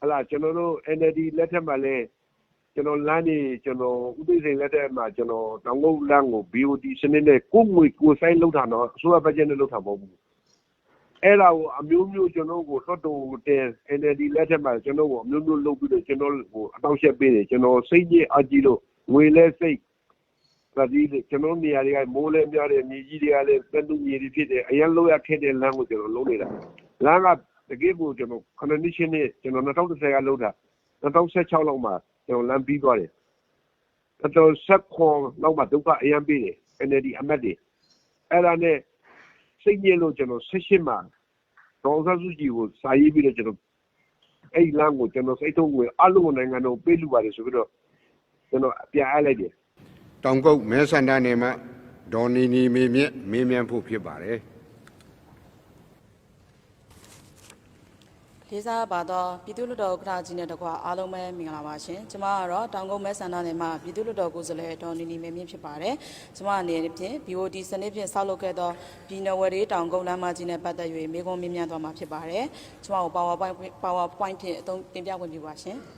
ဟလာကျွန်တော်တို့ NLD လက်ထက်မှာလဲကျွန်တော်လမ်းနေကျွန်တော်ဥပဒေစိန်လက်ထက်မှာကျွန်တော်တောင်ကုတ်လမ်းကို BOT စနစ်နဲ့ ကိုငွေကိုဆိုင်လောက်တာတော့အစိုးရဘတ်ဂျက်နဲ့လောက်တာမဟုတ်ဘူး အဲ့ဒါကို အမျိုးမျိုး ကျွန်တော်ကိုတော်တော်တင် NLD လက်ထက်မှာ ကျွန်တော်ကို အမျိုးမျိုးလုပ်ပြီးတော့ ကျွန်တော်ကိုအတောက်ရှက်ပေးတယ် ကျွန်တော်စိတ်ကြီးအကြည့်လို့ ငွေလဲစိတ်ဒါဒီကျွန်တော်နေရာတွေက မိုးလဲများတယ် မြေကြီးတွေကလည်းတက်တူမြေတွေဖြစ်တယ် အရင်လောက်ရခက်တဲ့လမ်းကို ကျွန်တော်လုံးနေတာ လမ်းက တကယ်ကိုကျွန်တော်ခဏနှစ်ရှင်းနဲ့ကျွန်တော်2010ကလောက်တာ2016လောက်မှာကျွန်တော်လမ်းပြီးသွားတယ်တော်တော်ဆက်ခွန်လောက်မှာဒုက္ခအရင်ပေးတယ် NLD အမတ်တွေအဲ့ဒါနဲ့စိတ်ညစ်လို့ကျွန်တော်ဆက်ရှင်းမှာဒေါ်ဆဆူကြီးကိုစာရေးပြီးတော့ကျွန်တော်အဲ့လမ်းကိုကျွန်တော်စိတ်ထုံးကိုအလုံးနိုင်ငံတော်ပေးလူပါတယ်ဆိုပြီးတော့ကျွန်တော်ပြန်အားလိုက်တယ်တောင်ကုတ်မဲဆန္ဒနယ်မှာဒေါ်နီနီမေမြင့်မေးမြန်းဖို့ဖြစ်ပါတယ် လေးစားပါတော့ပြည်သူ့လွှတ်တော်ဥက္ကဋ္ဌကြီးနဲ့တကွာအားလုံးပဲမင်္ဂလာပါရှင်။ကျမကတော့တောင်ကုန်းမဲဆန္ဒနယ်မှာပြည်သူ့လွှတ်တော်ကိုယ်စားလှယ်ဒေါ်နီနီမေမြင့်ဖြစ်ပါတယ်။ကျမအနေနဲ့ဖြင့် BOD စနစ်ဖြင့်ဆောက်လုပ်ခဲ့သောပြည်နယ်ဝယ်ရေးတောင်ကုန်းလမ်းမကြီးနဲ့ပတ်သက်၍မေခွန်းမေးမြန်းသွားမှာဖြစ်ပါတယ်။ကျမကို PowerPoint PowerPoint ဖြင့်အသုံးတင်ပြခွင့်ပြုပါရှင်။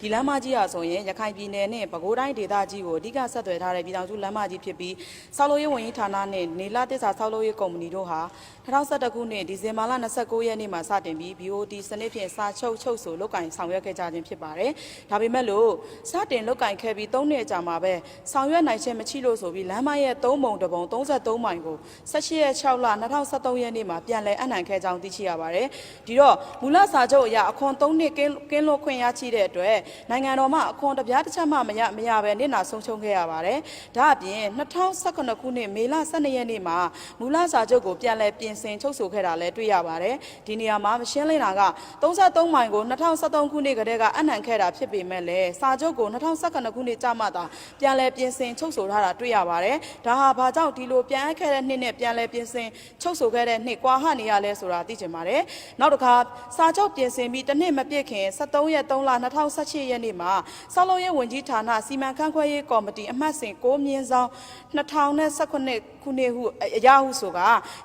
ဒီလမ်းမကြီးဟာဆိုရင်ရခိုင်ပြည်နယ်နဲ့ပဲခူးတိုင်းဒေသကြီးကိုအဓိကဆက်သွယ်ထားတဲ့ပြည်ထောင်စုလမ်းမကြီးဖြစ်ပြီးဆောက်လုပ်ရေးဝန်ကြီးဌာနနဲ့နေလာတစ္ဆာဆောက်လုပ်ရေးကုမ္ပဏီတို့ဟာ2011ခုနှစ်ဒီဇင်ဘာလ29ရက်နေ့မှာစတင်ပြီး BOT စနစ်ဖြင့်စာချုပ်ချုပ်ဆိုလုပ်ကင်ဆောင်ရွက်ခဲ့ကြခြင်းဖြစ်ပါတယ်။ဒါပေမဲ့လို့စတင်လုပ်ကင်ခဲ့ပြီး3နှစ်ကြာမှာပဲဆောင်ရွက်နိုင်ခြင်းမရှိလို့ဆိုပြီးလမ်းမရဲ့3ပုံတပုံ33မိုင်ကို18ရက်6လ2023ရက်နေ့မှာပြန်လည်အနှံခဲ့ကြောင်းသိရှိရပါတယ်။ဒီတော့မူလစာချုပ်အရအခွန်3နှစ်ကင်းကင်းလွတ်ခွင့်ရရှိတဲ့အတွက်နိုင်ငံတော်မှအခွန်တစ်ပြားတစ်ချက်မှမရမရပဲနစ်နာဆုံးရှုံးခဲ့ရပါတယ်။ဒါအပြင်2019ခုနှစ်မေလ12ရက်နေ့မှာမူလစာချုပ်ကိုပြန်လည်ပြင်ဆင်ချုပ်ဆိုခဲ့တာလည်းတွေ့ရပါတယ်။ဒီနေရာမှာမရှင်းလင်းတာက33မိုင်ကို2023ခုနှစ်ကတည်းကအနှံခဲ့တာဖြစ်ပေမဲ့လည်းစာချုပ်ကို2019ခုနှစ်ကြာမှသာပြန်လည်ပြင်ဆင်ချုပ်ဆိုထားတာတွေ့ရပါတယ်။ဒါဟာဘာကြောင့်ဒီလိုပြန်အပ်ခဲ့တဲ့နှစ်နဲ့ပြန်လည်ပြင်ဆင်ချုပ်ဆိုခဲ့တဲ့နှစ်ကွာဟနေရလဲဆိုတာသိချင်ပါတယ်။နောက်တစ်ခါစာချုပ်ပြင်ဆင်ပြီးတစ်နှစ်မပြည့်ခင်23ရက်3လ2018ရက်နေ့မှာဆောက်လုပ်ရေးဝန်ကြီးဌာနစီမံခန့်ခွဲရေးကော်မတီအမှတ်စဉ်6မြင်းဆောင်2019 ခုနှစ်ဟုအရာဟုဆိုက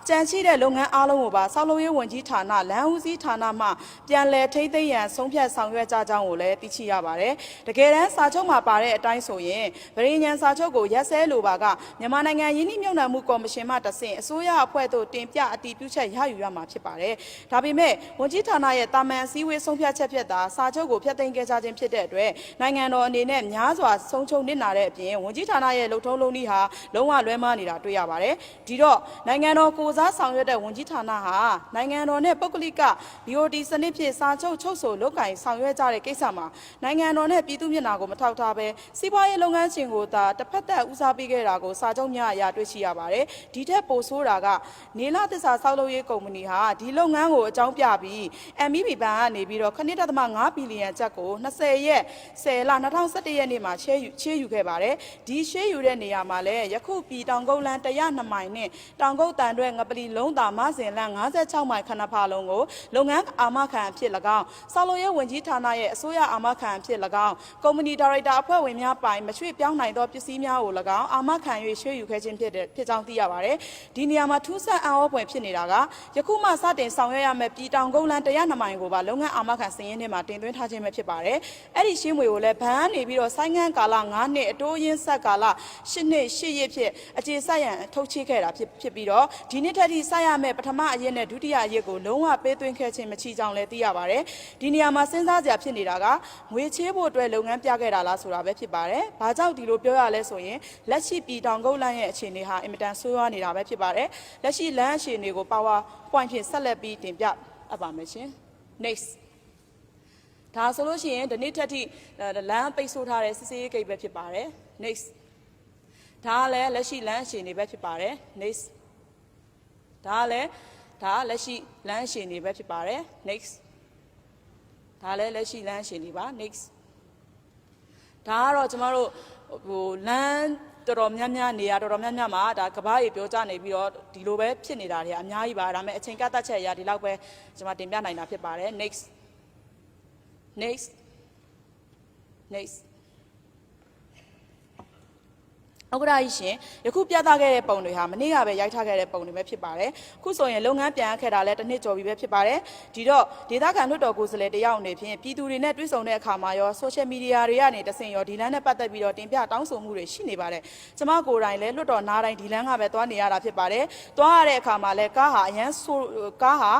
ကြံရှိတဲ့လုပ်ငန်းအားလုံးကိုပါဆောက်လုပ်ရေးဝန်ကြီးဌာနလမ်းဦးစီးဌာနမှပြန်လည်ထိမ့်သိမ်းရန်ဆုံးဖြတ်ဆောင်ရွက်ကြကြောင်းကိုလည်းသိရှိရပါတယ်။တကယ်တမ်းစာချုပ်မှာပါတဲ့အတိုင်းဆိုရင်ဗရိညံစာချုပ်ကိုရက်စဲလိုပါကမြန်မာနိုင်ငံယင်းနှိမ့်မြုံနယ်မှုကော်မရှင်မှတဆင့်အစိုးရအဖွဲ့သို့တင်ပြအတည်ပြုချက်ရယူရမှာဖြစ်ပါတယ်။ဒါပေမဲ့ဝန်ကြီးဌာနရဲ့တာမန်အစည်းအဝေးဆုံးဖြတ်ချက်ဖြစ်တာစာချုပ်ကိုဖျက်သိမ်းခဲ့ကြခြင်းဖြစ်တဲ့အတွက်နိုင်ငံတော်အနေနဲ့များစွာဆုံးချုံနစ်နာတဲ့အပြင်ဝန်ကြီးဌာနရဲ့လှုပ်ထုံးလုံးနည်းဟာလုံးဝလွဲမှားနေတာတွေ့ရပါတယ်။ဒီတော့နိုင်ငံတော်ကိုစားဆောင်ရွက်တဲ့ဝန်ကြီးဌာနဟာနိုင်ငံတော်နဲ့ပုဂ္ဂလိက BOD စနစ်ဖြင့်စာချုပ်ချုပ်ဆိုလုပ်ကင်ဆောင်ရွက်ကြတဲ့ကိစ္စမှာနိုင်ငံတော်နဲ့ပြည်သူမျက်နှာကိုမထောက်ထားဘဲစီးပွားရေးလုပ်ငန်းရှင်ကိုသာတစ်ဖက်သက်ဦးစားပေးခဲ့တာကိုစာချုပ်များအရာတွေ့ရှိရပါတယ်။ဒီထက်ပိုဆိုးတာကနေလာသစ္စာဆောက်လုပ်ရေးကုမ္ပဏီဟာဒီလုပ်ငန်းကိုအကြောင်းပြပြီး MEB ဘဏ်ကနေပြီးတော့ခဏတသမ5ဘီလီယံကျပ်ကို20ရက်10လ2021ရက်နေ့မှာချေးယူချေးယူခဲ့ပါတယ်။ဒီချေးယူတဲ့နေရာမှာလည်းယခုပြည်တောင်ကုန်းလန်း102မိုင်နဲ့တောင်ကုန်းတန်တွဲငပလီလုံးသာမစင်လန်း56မိုင်ခဏဖာလုံးကိုလုပ်ငန်းအာမခံအဖြစ်၎င်းဆောက်လုပ်ရေးဝန်ကြီးဌာနရဲ့အစိုးရအာမခံအဖြစ်၎င်းကုမ္ပဏီဒါရိုက်တာအဖွဲ့ဝင်များပိုင်မချွေပြောင်းနိုင်သောပစ္စည်းများကို၎င်းအာမခံ၍ချေးယူခဲ့ခြင်းဖြစ်တဲ့ဖြစ်ကြောင်းသိရပါတယ်။ဒီနေရာမှာထူးဆန်းအံ့ဩဖွယ်ဖြစ်နေတာကယခုမှစတင်ဆောင်ရွက်ရမယ့်ပြည်တောင်ကုန်းလန်း102မိုင်ကိုပါလုပ်ငန်းအာမခံစည်ရင်းထဲမှာတင်သွင်းထားခြင်းပဲဖြစ်ပါတယ်။အဲ့ဒီရှင်းမွေကိုလည်းဘဏ်ကနေပြီးတော့ဆိုင်းငံ့ကာလ9နှစ်အတိုးရင်းဆက်ကာလ10နှစ်10ရက်ဖြစ်အခြေဆက်ရန်ထုတ်ချေခဲ့တာဖြစ်ဖြစ်ပြီးတော့ဒီနှစ်ထက်ထိဆက်ရမယ့်ပထမအရက်နဲ့ဒုတိယအရက်ကိုလုံးဝပေးသွင်းခဲ့ခြင်းမရှိကြောင်းလည်းသိရပါတယ်။ဒီနေရာမှာစဉ်းစားစရာဖြစ်နေတာကငွေချေးဖို့အတွက်လုပ်ငန်းပြခဲ့တာလားဆိုတာပဲဖြစ်ပါတယ်။ဘာကြောင့်ဒီလိုပြောရလဲဆိုရင်လက်ရှိပြည်တောင်ကုန်းလမ်းရဲ့အခြေအနေဟာအင်မတန်ဆိုးရွားနေတာပဲဖြစ်ပါတယ်။လက်ရှိလမ်းအခြေအနေကို power point ဖြင့်ဆက်လက်ပြီးတင်ပြအပ်ပါမယ်ရှင်။ next ဒါဆိုလို့ရှိရင်ဒီနေ့ထက်ထိလမ်းပိတ်ဆို့ထားတဲ့စစ်စေးဂိတ်ပဲဖြစ်ပါတယ် next ဒါကလည်းလက်ရှိလမ်းရှင်တွေပဲဖြစ်ပါတယ် next ဒါကလည်းဒါကလက်ရှိလမ်းရှင်တွေပဲဖြစ်ပါတယ် next ဒါလည်းလက်ရှိလမ်းရှင်တွေပါ next ဒါကတော့ကျမတို့ဟိုလမ်းတော်တော်များများနေရာတော်တော်များများမှာဒါကဘာကြီးပြောကြနေပြီးတော့ဒီလိုပဲဖြစ်နေတာတွေအများကြီးပါဒါပေမဲ့အချိန်ကတတ်ချက်အရာဒီလောက်ပဲကျွန်မတင်ပြနိုင်တာဖြစ်ပါတယ် next next next ဥက္ကဋ္ဌကြီးရှင်ယခုပြသခဲ့တဲ့ပုံတွေဟာမနေ့ကပဲရိုက်ထားခဲ့တဲ့ပုံတွေပဲဖြစ်ပါတယ်။ခုဆိုရင်လုပ်ငန်းပြန်ရခဲ့တာလည်းတစ်နှစ်ကျော်ပြီပဲဖြစ်ပါတယ်။ဒီတော့ဒေသခံလွှတ်တော်ကိုယ်စားလှယ်တယောက်အနေဖြင့်ပြည်သူတွေနဲ့တွေ့ဆုံတဲ့အခါမှာရောဆိုရှယ်မီဒီယာတွေကနေတဆင့်ရောဒီလမ်းနဲ့ပတ်သက်ပြီးတော့တင်ပြတောင်းဆိုမှုတွေရှိနေပါတယ်။ကျမကိုယ်တိုင်လည်းလွှတ်တော်နားတိုင်းဒီလမ်းကပဲသွားနေရတာဖြစ်ပါတယ်။သွားရတဲ့အခါမှာလည်းကားဟာအရန်ဆိုးကားဟာ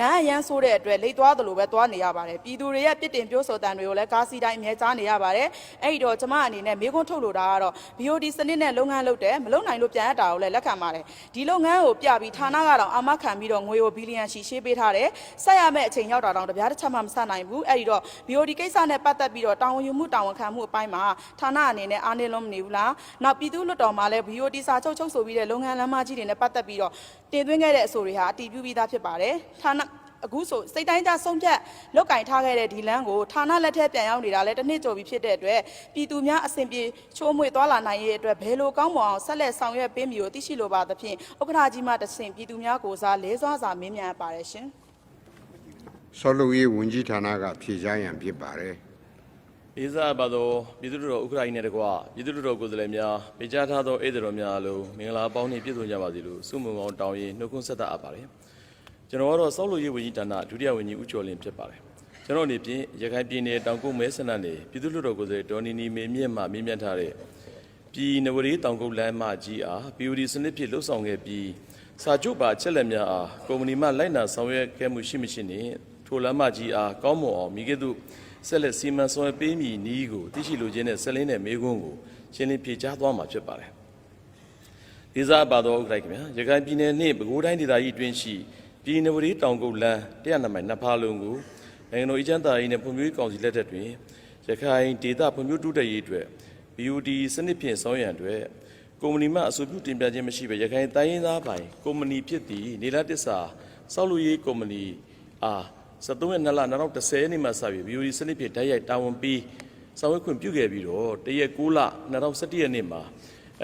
လမ်းအရန်ဆိုးတဲ့အတွက်လိတ်သွားသလိုပဲသွားနေရပါတယ်။ပြည်သူတွေရဲ့ပြစ်တင်ပြောဆိုတန်တွေကိုလည်းကားစီတိုင်းအမြဲကြားနေရပါတယ်။အဲ့ဒီတော့ကျမအနေနဲ့မေးခွန်းထုတ်လို့တာကတော့ BOD စနစ်နဲ့လုပ်ငန်းလုပ်တယ်မလုပ်နိုင်လို့ပြန်ရတာကိုလည်းလက်ခံပါတယ်ဒီလုပ်ငန်းကိုပြပြီးဌာနကတော့အာမခံပြီးတော့ငွေကိုဘီလီယံရှိရှင်းပေးထားတယ်ဆက်ရမယ့်အချိန်ရောက်တာတော့တပြားတစ်ချက်မှမဆက်နိုင်ဘူးအဲ့ဒီတော့ BOD ကိစ္စနဲ့ပတ်သက်ပြီးတော့တာဝန်ယူမှုတာဝန်ခံမှုအပိုင်းမှာဌာနအနေနဲ့အားနည်းလုံးမနေဘူးလားနောက်ပြည်သူ့လွှတ်တော်မှာလည်း BOD စာချုပ်ချုပ်ဆိုပြီးတဲ့လုပ်ငန်းလမ်းမကြီးတွေနဲ့ပတ်သက်ပြီးတော့တင်သွင်းခဲ့တဲ့အဆိုတွေဟာအတည်ပြုပြီးသားဖြစ်ပါတယ်ဌာန အခုဆိုစိတ်တိုင်းကြဆုံးဖြတ်လုတ်ကင်ထားခဲ့တဲ့ဒီလမ်းကိုဌာနလက်ထက်ပြန်ရောက်နေတာလဲတစ်နှစ်ကျော်ပြီဖြစ်တဲ့အတွက်ပြည်သူများအဆင်ပြေချိုးမွေသွားလာနိုင်ရဲ့အတွက်ဘယ်လိုကောင်းမွန်အောင်ဆက်လက်ဆောင်ရွက်ပေးမည်ကိုသိရှိလိုပါသဖြင့်ဥက္ကဋ္ဌကြီးမှတဆင့်ပြည်သူများကိုစားလဲစွာစွာမင်းမြန်အပ်ပါတယ်ရှင်ဆောက်လုပ်ရေးဝန်ကြီးဌာနကဖြေကြားရန်ဖြစ်ပါတယ်လေးစားပါသောပြည်သူ့တော်ဥက္ကဋ္ဌကြီးနဲ့တကွပြည်သူ့တော်ကိုယ်စားလှယ်များပေးကြားထားသောဧည့်သည်တော်များအားလုံးမင်္ဂလာပေါင်းနှင့်ပြည့်စုံကြပါစေလို့ဆုမွန်ကောင်းတောင်းရင်နှုတ်ခွန်းဆက်သအပ်ပါတယ် ကျွန်တော်ကတော့စောက်လို့ရေးဝန်ကြီးဌာနဒုတိယဝန်ကြီးဦးကျော်လင်းဖြစ်ပါတယ်ကျွန်တော်အနေဖြင့်ရခိုင်ပြည်နယ်တောင်ကုတ်မဲဆန္ဒနယ်ပြည်သူ့တော်ကိုယ်စားလှယ်ဒေါ်နီနီမေမြင့်မှမြင့်မြတ်ထားတဲ့ပြည်နဝရီတောင်ကုတ်လမ်းမကြီးအား PUD စနစ်ဖြင့်လှုပ်ဆောင်ခဲ့ပြီးစာချုပ်ပါအချက်လက်များအားကုမ္ပဏီမှလိုက်နာဆောင်ရွက်ခဲ့မှုရှိမရှိနှင့်ထိုလမ်းမကြီးအားကောင်းမွန်အောင်မိခဲ့သူဆက်လက်စီမံဆောင်ရွက်ပေးမည်နီးကိုသိရှိလိုခြင်းနဲ့ဆက်လင်းတဲ့မေးခွန်းကိုရှင်းလင်းဖြေကြားသွားမှာဖြစ်ပါတယ်။ဒီစားပါတော်ဥက္ကဋ္ဌခင်ဗျာရခိုင်ပြည်နယ်နှင့်ပဲခူးတိုင်းဒေသကြီးတွင်ရှိ ပြည်နဝရီတောင်ကုတ်လမ်း100မိုင်နှစ်ဖားလုံးကိုနိုင်ငံတော်အကြမ်းဖက်ရေးနဲ့ဖွံ့ဖြိုးရေးကောင်စီလက်ထက်တွင်ရခိုင်ဒေသဖွံ့ဖြိုးတိုးတက်ရေးအတွက် BUD စနစ်ဖြင့်ဆောင်ရွက်ရန်အတွက်ကုမ္ပဏီမှအဆိုပြုတင်ပြခြင်းမရှိဘဲရခိုင်တိုင်းရင်းသားပိုင်ကုမ္ပဏီဖြစ်သည့်နေလာတစ္ဆာစောက်လူရေးကုမ္ပဏီအား73ရက်2လ2010နှစ်မှစပြီး BUD စနစ်ဖြင့်တိုက်ရိုက်တာဝန်ပြီးဆောင်ရွက်ခွင့်ပြုခဲ့ပြီးတော့တရက်6လ2017ရက်နေ့မှာ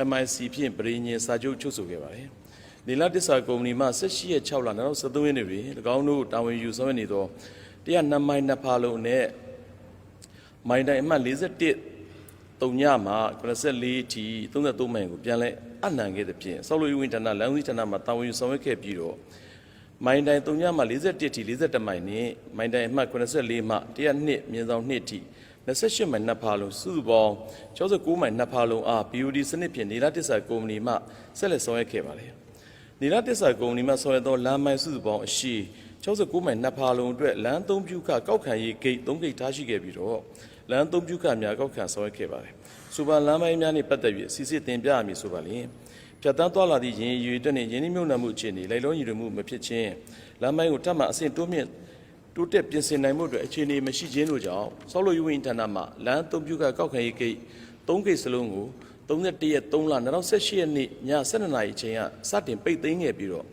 MIC ဖြင့်ပြည်ညင်စာချုပ်ချုပ်ဆိုခဲ့ပါတယ်။ နေလာတစ္ဆာကုမ္ပဏီမှ18ရက်6လ2013ရက်နေ့တွင်၎င်းတို့တာဝန်ယူဆောင်ရွက်နေသော102မိုင်နှစ်ဖာလုံးနဲ့မိုင်တိုင်အမှတ်41တုံညမှာ84တီ33မိုင်ကိုပြန်လဲအနံခဲ့တဲ့ဖြင့်ဆောက်လုပ်ရေးဝန်ဌာနလမ်းဦးဌာနမှတာဝန်ယူဆောင်ရွက်ခဲ့ပြီးတော့မိုင်တိုင်တုံညမှာ41တီ41မိုင်နဲ့မိုင်တိုင်အမှတ်84မှ102မြင်းဆောင်2တီ28မိုင်နှစ်ဖာလုံးစုစုပေါင်း69မိုင်နှစ်ဖာလုံးအား BUD စနစ်ဖြင့်နေလာတစ္ဆာကုမ္ပဏီမှဆက်လက်ဆောင်ရွက်ခဲ့ပါတယ်။ နေလာတစ္ဆာကုမ္ပဏီမှဆော်ရသောလမ်းမိုင်စုစုပေါင်းအရှိ69မိုင်နှစ်ဖာလုံးအတွက်လမ်းသုံးပြုခကောက်ခံရေးဂိတ်3ဂိတ်ထားရှိခဲ့ပြီးတော့လမ်းသုံးပြုခများကောက်ခံဆောင်ရွက်ခဲ့ပါတယ်။စူပါလမ်းမိုင်းများနှင့်ပတ်သက်၍စီစစ်တင်ပြရမည်ဆိုပါလျင်ဖြတ်တန်းသွားလာသည့်ရင်ရွေတက်နှင့်ရင်းနှီးမြှုပ်နှံမှုအခြေအနေလိုက်လုံးညီတွမှုမဖြစ်ခြင်းလမ်းမိုင်းကိုထပ်မံအဆင့်တိုးမြင့်တိုးတက်ပြင်ဆင်နိုင်မှုအတွက်အခြေအနေမရှိခြင်းတို့ကြောင့်ဆောက်လုပ်ရေးဝန်ကြီးဌာနမှလမ်းသုံးပြုခကောက်ခံရေးဂိတ်3ဂိတ်စလုံးကို 31ရက်3လ2018ရက်နေ့ည12နာရီအချိန်ကစတင်ပိတ်သိမ်းခဲ့ပြီးတော့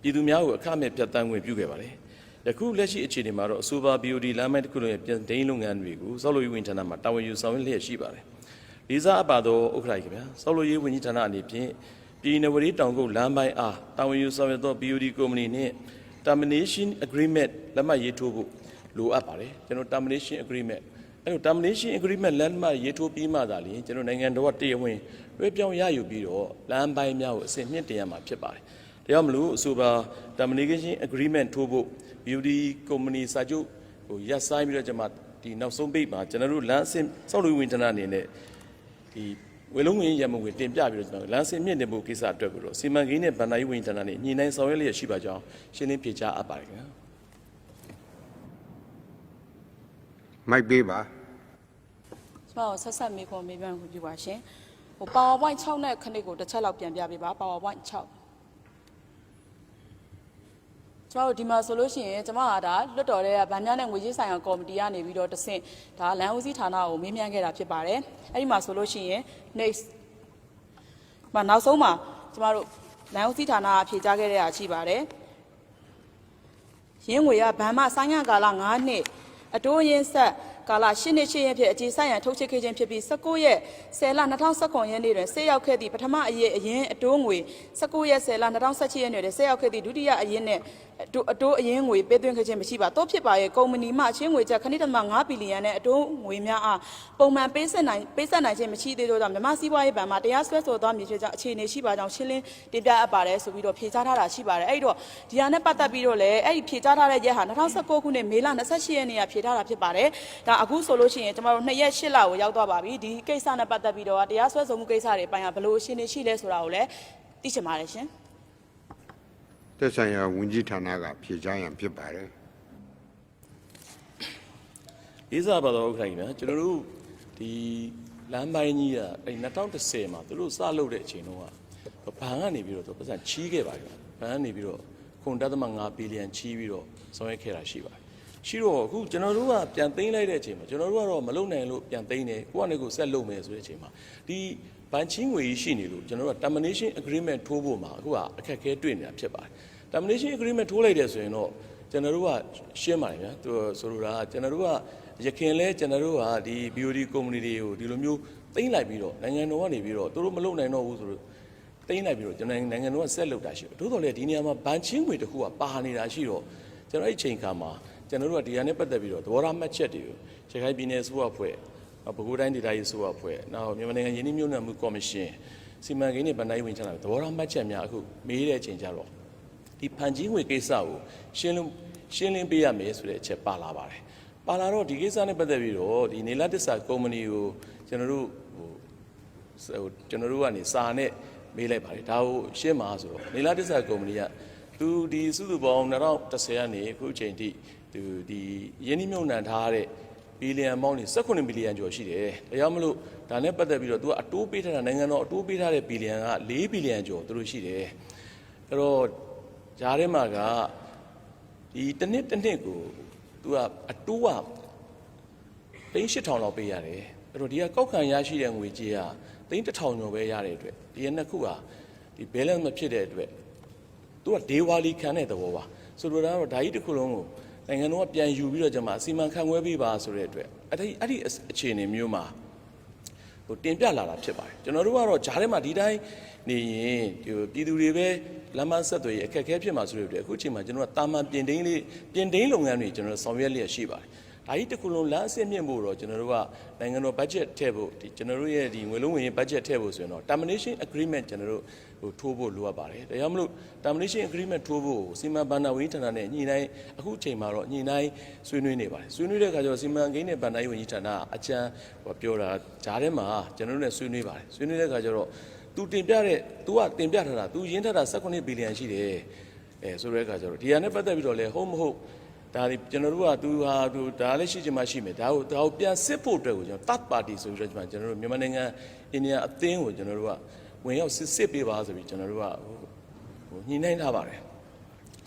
ပြည်သူများကိုအခမဲ့ပြတ်တန်းခွင့်ပြုခဲ့ပါတယ်။ယခုလက်ရှိအခြေအနေမှာတော့အဆိုပါ BOD လမ်းမိုင်းတစ်ခုလုံးရဲ့ပြန်ဒိန်းလုပ်ငန်းတွေကိုစောက်လို့ရေးဝန်ကြီးဌာနမှတာဝန်ယူဆောင်ရွက်လျက်ရှိပါတယ်။လေးစားအပ်ပါသောဥက္ကဋ္ဌကြီးခင်ဗျာစောက်လို့ရေးဝန်ကြီးဌာနအနေဖြင့်ပြည်နဝရီတောင်ကုတ်လမ်းပိုင်းအားတာဝန်ယူဆောင်ရွက်သော BOD ကုမ္ပဏီနှင့် termination agreement လက်မှတ်ရေးထိုးဖို့လိုအပ်ပါတယ်။ကျွန်တော် termination agreement အဲ့လို termination agreement လက်မှတ်ရေးထိုးပြီးမှသာလျှင်ကျွန်တော်နိုင်ငံတော်ကတရားဝင်လွှဲပြောင်းရယူပြီးတော့လမ်းပိုင်းများကိုအဆင့်မြင့်တင်ရမှာဖြစ်ပါတယ်။ဒါကြောင့်မလို့အဆိုပါ termination agreement ထိုးဖို့ beauty company စာချုပ်ဟိုရပ်ဆိုင်းပြီးတော့ကျွန်မဒီနောက်ဆုံးပိတ်မှာကျွန်တော်တို့လမ်းအဆင့်စောက်လူဝင်ဌာနအနေနဲ့ဒီဝေလုံးဝင်ရမဝင်တင်ပြပြီးတော့ကျွန်တော်လမ်းအဆင့်မြင့်တင်ဖို့ကိစ္စအတွက်ကိုတော့စီမံကိန်းနဲ့ဗဏ္ဍာရေးဝန်ကြီးဌာနနဲ့ညှိနှိုင်းဆောင်ရွက်လျက်ရှိပါကြောင်းရှင်းလင်းဖြေကြားအပ်ပါတယ်ခင်ဗျာ မိုက်ပေးပါကျမတို့ဆက်ဆက်မေးခွန်းမေးမြန်းခွင့်ပြုပါရှင်ဟို PowerPoint 6နဲ့ခဏကိုတစ်ချက်လောက်ပြန်ပြပေးပါ PowerPoint 6ကျမတို့ဒီမှာဆိုလို့ရှိရင်ကျမကဒါလွတ်တော်တဲ့ဗန်ညာနဲ့ငွေကြေးဆိုင်ရာကော်မတီကနေပြီးတော့တဆင့်ဒါလမ်းဦးစီးဌာနကိုမေးမြန်းခဲ့တာဖြစ်ပါတယ်အဲ့ဒီမှာဆိုလို့ရှိရင် next မနောက်ဆုံးမှာကျမတို့လမ်းဦးစီးဌာနကဖြေကြားခဲ့တဲ့အားရှိပါတယ်ရင်းငွေကဗန်မဆိုင်းငံ့ကာလ9နှစ် အတိုးရင်းဆက်ကာလ10နှစ်8ရက်ဖြစ်အခြေဆိုင်ရန်ထုတ်ချေခဲ့ခြင်းဖြစ်ပြီး19ရက်10လ2019ရက်နေ့တွင်ဆက်ရောက်ခဲ့သည့်ပထမအရေးအရင်အတိုးငွေ19ရက်10လ2017ရက်နေ့တွင်ဆက်ရောက်ခဲ့သည့်ဒုတိယအရင်နှင့်အတိုးအတိုးအရင်းငွေပေးသွင်းခဲ့ခြင်းမရှိပါတော့ဖြစ်ပါရဲ့ကုမ္ပဏီမှအချင်းငွေချက်ခဏိတမ5ဘီလီယံနဲ့အတိုးငွေများအားပုံမှန်ပေးဆက်နိုင်ပေးဆက်နိုင်ခြင်းမရှိသေးသောကြောင့်မြန်မာစီးပွားရေးဘဏ်မှတရားစွဲဆိုသွားမည်ဖြစ်ကြောင်းအခြေအနေရှိပါကြောင်းရှင်းလင်းတင်ပြအပ်ပါတယ်ဆိုပြီးတော့ဖြေကြားထားတာရှိပါတယ်အဲ့တော့ဒီဟာနဲ့ပတ်သက်ပြီးတော့လည်းအဲ့ဒီဖြေကြားထားတဲ့ရက်ဟာ2019ခုနှစ်မေလ28ရက်နေ့ကဖြေထားတာဖြစ်ပါတယ်ဒါအခုဆိုလို့ရှိရင်ကျမတို့2ရက်8လကိုရောက်သွားပါပြီဒီကိစ္စနဲ့ပတ်သက်ပြီးတော့တရားစွဲဆိုမှုကိစ္စတွေပိုင်းကဘယ်လိုအရှင်းနေရှိလဲဆိုတာကိုလည်းသိချင်ပါတယ်ရှင် သက်ဆိုင်ရာဝန်ကြီးဌာနကဖြေကြားရန်ဖြစ်ပါတယ်လေးစားပါတော့ဥက္ကဋ္ဌကြီးများကျွန်တော်တို့ဒီလမ်းပိုင်းကြီးကအဲ2010မှာသူတို့စလုပ်တဲ့အချိန်တုန်းကဘဏ်ကနေပြီးတော့သူပတ်စံချီးခဲ့ပါတယ်ဘဏ်ကနေပြီးတော့ခွန်တသမ5ဘီလီယံချီးပြီးတော့ဆောင်ရွက်ခဲ့တာရှိပါတယ်ရှိတော့အခုကျွန်တော်တို့ကပြန်သိမ်းလိုက်တဲ့အချိန်မှာကျွန်တော်တို့ကတော့မလုံနိုင်လို့ပြန်သိမ်းတယ်ကိုကနေကိုဆက်လုပ်မယ်ဆိုတဲ့အချိန်မှာဒီဘန်ချင်းငွေကြီးရှိနေလို့ကျွန်တော်တို့က termination agreement ထိုးဖို့မှာအခုကအခက်အခဲတွေ့နေတာဖြစ်ပါတယ် termination agreement ထိုးလိုက်တယ်ဆိုရင်တော့ကျွန်တော်တို့ကရှင်းပါတယ်ဗျာသူဆိုလိုတာကကျွန်တော်တို့ကရခင်လဲကျွန်တော်တို့ကဒီ BOD company တွေကိုဒီလိုမျိုးသိမ်းလိုက်ပြီးတော့နိုင်ငံတော်ကနေပြီးတော့သူတို့မလုပ်နိုင်တော့ဘူးဆိုတော့သိမ်းလိုက်ပြီးတော့ကျွန်တော်နိုင်ငံတော်ကဆက်လုပ်တာရှိတယ်တိုးတော်လေဒီနေရာမှာဘန်ချင်းငွေတစ်ခုကပါနေတာရှိတော့ကျွန်တော်အဲ့ဒီချိန်ခါမှာကျွန်တော်တို့ကဒီဟာနဲ့ပတ်သက်ပြီးတော့သဘောထားမှတ်ချက်တွေကိုရခိုင်ပြည်နယ်စိုးအဖွဲ့ပဲခူးတိုင်းဒေသကြီးစိုးအဖွဲ့နောက်မြန်မာနိုင်ငံယင်းနှိမ့်မြို့နယ်မှုကော်မရှင်စီမံကိန်းနဲ့ဗဏ္ဍာရေးဝန်ကြီးဌာနသဘောထားမှတ်ချက်များအခုမေးတဲ့အချိန်ကျတော့ ဒီဖန်ကြီးငွေကိစ္စကိုရှင်းလင်းရှင်းလင်းပေးရမယ်ဆိုတဲ့အချက်ပါလာပါတယ်။ပါလာတော့ဒီကိစ္စနဲ့ပတ်သက်ပြီးတော့ဒီနေလာတစ္ဆာကုမ္ပဏီကိုကျွန်တော်တို့ဟိုဟိုကျွန်တော်တို့ကနေစာနဲ့မေးလိုက်ပါတယ်။ဒါကိုရှင်းမှာဆိုတော့နေလာတစ္ဆာကုမ္ပဏီကသူဒီစုစုပေါင်း2010ကနေအခုအချိန်ထိသူဒီယင်းနှိမ့်မြုံနှံထားတဲ့ဘီလီယံပေါင်းနေ18ဘီလီယံကျော်ရှိတယ်။ဒါကြောင့်မလို့ဒါနဲ့ပတ်သက်ပြီးတော့သူကအတိုးပေးထားတာနိုင်ငံတော်အတိုးပေးထားတဲ့ဘီလီယံက4ဘီလီယံကျော်သူတို့ရှိတယ်။အဲ့တော့ ဂျားထဲမှာကဒီတစ်နှစ်တစ်နှစ်ကိုသူကအတိုးကသိန်း8000လောက်ပေးရတယ်အဲ့တော့ဒီကကောက်ခံရရှိတဲ့ငွေကြေးကသိန်း1000ကျော်ပဲရတဲ့အတွက်ဒီနှစ်ခုကဒီ balance မဖြစ်တဲ့အတွက်သူကဒေဝါလီခံတဲ့သဘောပါဆိုလိုတာကတော့ဓာကြီးတစ်ခုလုံးကိုနိုင်ငံတော်ကပြန်ယူပြီးတော့ကျွန်မအစီမံခန့်ခွဲပေးပါဆိုတဲ့အတွက်အဲ့ဒီအဲ့ဒီအခြေအနေမျိုးမှာဟိုတင်ပြလာတာဖြစ်ပါတယ်ကျွန်တော်တို့ကတော့ဂျားထဲမှာဒီတိုင်းနေရင်ဒီပြည်သူတွေပဲ လမ်းမဆက်သွယ်ရေးအခက်အခဲဖြစ်မှာဆိုတဲ့အတွက်အခုချိန်မှာကျွန်တော်တို့ကတာမန်ပြင်တင်းလေးပြင်တင်းလုပ်ငန်းတွေကျွန်တော်တို့ဆောင်ရွက်လျက်ရှိပါတယ်ဒါကြီးတစ်ခုလုံးလမ်းအဆင့်မြင့်ဖို့တော့ကျွန်တော်တို့ကနိုင်ငံတော် budget ထည့်ဖို့ဒီကျွန်တော်တို့ရဲ့ဒီငွေလုံးဝင်ရေး budget ထည့်ဖို့ဆိုရင်တော့ termination agreement ကျွန်တော်တို့ဟိုထိုးဖို့လိုအပ်ပါတယ်ဒါကြောင့်မလို့ termination agreement ထိုးဖို့စီမံဘဏ္ဍာဝန်ကြီးဌာနနဲ့ညှိနှိုင်းအခုချိန်မှာတော့ညှိနှိုင်းဆွေးနွေးနေပါတယ်ဆွေးနွေးတဲ့အခါကျတော့စီမံကိန်းနဲ့ဘဏ္ဍာရေးဝန်ကြီးဌာနကအကြံဟိုပြောတာဂျားထဲမှာကျွန်တော်တို့နဲ့ဆွေးနွေးပါတယ်ဆွေးနွေးတဲ့အခါကျတော့ तू တင်ပြတဲ့ तू ကတင်ပြထားတာ तू ရင်းထားတာ18ဘီလီယံရှိတယ်အဲဆိုတဲ့အခါကျတော့ဒီဟာနဲ့ပတ်သက်ပြီးတော့လေဟုတ်မဟုတ်ဒါဒီကျွန်တော်တို့က तू ဟာသူဒါလည်းရှိချင်မှရှိမယ်ဒါကိုဒါကိုပြန်စစ်ဖို့အတွက်ကိုကျွန်တော် third party ဆိုပြီးတော့ကျွန်တော်တို့မြန်မာနိုင်ငံအိန္ဒိယအသင်းကိုကျွန်တော်တို့ကဝင်ရောက်စစ်စစ်ပေးပါဆိုပြီးကျွန်တော်တို့ကဟိုဟိုညှိနှိုင်းထားပါတယ်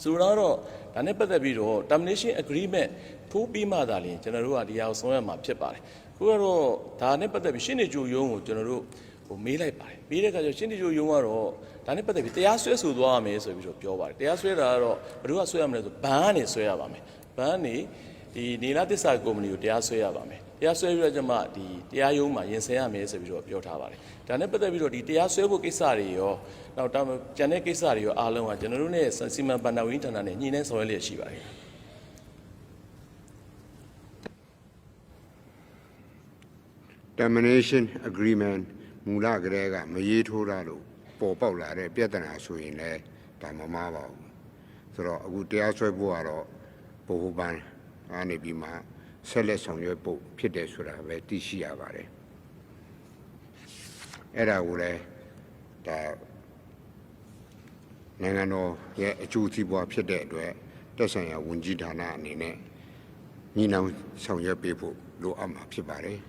ဆိုတော့ဒါနဲ့ပတ်သက်ပြီးတော့ termination agreement ထိုးပြီးမှသာလျှင်ကျွန်တော်တို့ကဒီဟာကိုဆောင်ရွက်မှာဖြစ်ပါတယ်ခုကတော့ဒါနဲ့ပတ်သက်ပြီးရှင်းနေကြိုရုံးကိုကျွန်တော်တို့ ဟိုမေးလိုက်ပါတယ်မေးတဲ့အခါကျတော့ရှင်းနေကြိုရုံးကတော့ဒါနဲ့ပတ်သက်ပြီးတရားစွဲဆိုသွားရမယ်ဆိုပြီးတော့ပြောပါတယ်တရားစွဲတာကတော့ဘယ်သူကဆွဲရမလဲဆိုဘဏ်ကနေဆွဲရပါမယ်ဘဏ်ကနေဒီနေလာတစ္ဆာကုမ္ပဏီကိုတရားစွဲရပါမယ်တရားစွဲပြီးတော့ကျွန်မဒီတရားရုံးမှာရင်ဆိုင်ရမယ်ဆိုပြီးတော့ပြောထားပါတယ်ဒါနဲ့ပတ်သက်ပြီးတော့ဒီတရားစွဲဖို့ကိစ္စတွေရောနောက်တာကျန်တဲ့ကိစ္စတွေရောအားလုံးကကျွန်တော်တို့ ਨੇ စီမံဘဏ္ဍာဝန်ကြီးဌာနနဲ့ညှိနှိုင်းဆောင်ရွက်လျက်ရှိပါတယ် termination agreement မူလကတည်းကမရေးထိုးတာလို့ပေါ်ပေါက်လာတဲ့ပြဿနာဆိုရင်လည်းဒါမမှားပါဘူးဆိုတော့အခုတရားစွဲဖို့ကတော့ဘိုဟိုပန်အနေပြီးမှဆက်လက်ဆောင်ရွက်ဖို့ဖြစ်တယ်ဆိုတာပဲသိရှိရပါတယ်အဲ့ဒါကိုလည်းဒါနိုင်ငံတော်ရဲ့အကျိုးစီးပွားဖြစ်တဲ့အတွက်တက်ဆိုင်ရာဝန်ကြီးဌာနအနေနဲ့ညီနောင်ဆောင်ရွက်ပေးဖို့လိုအပ်မှာဖြစ်ပါတယ်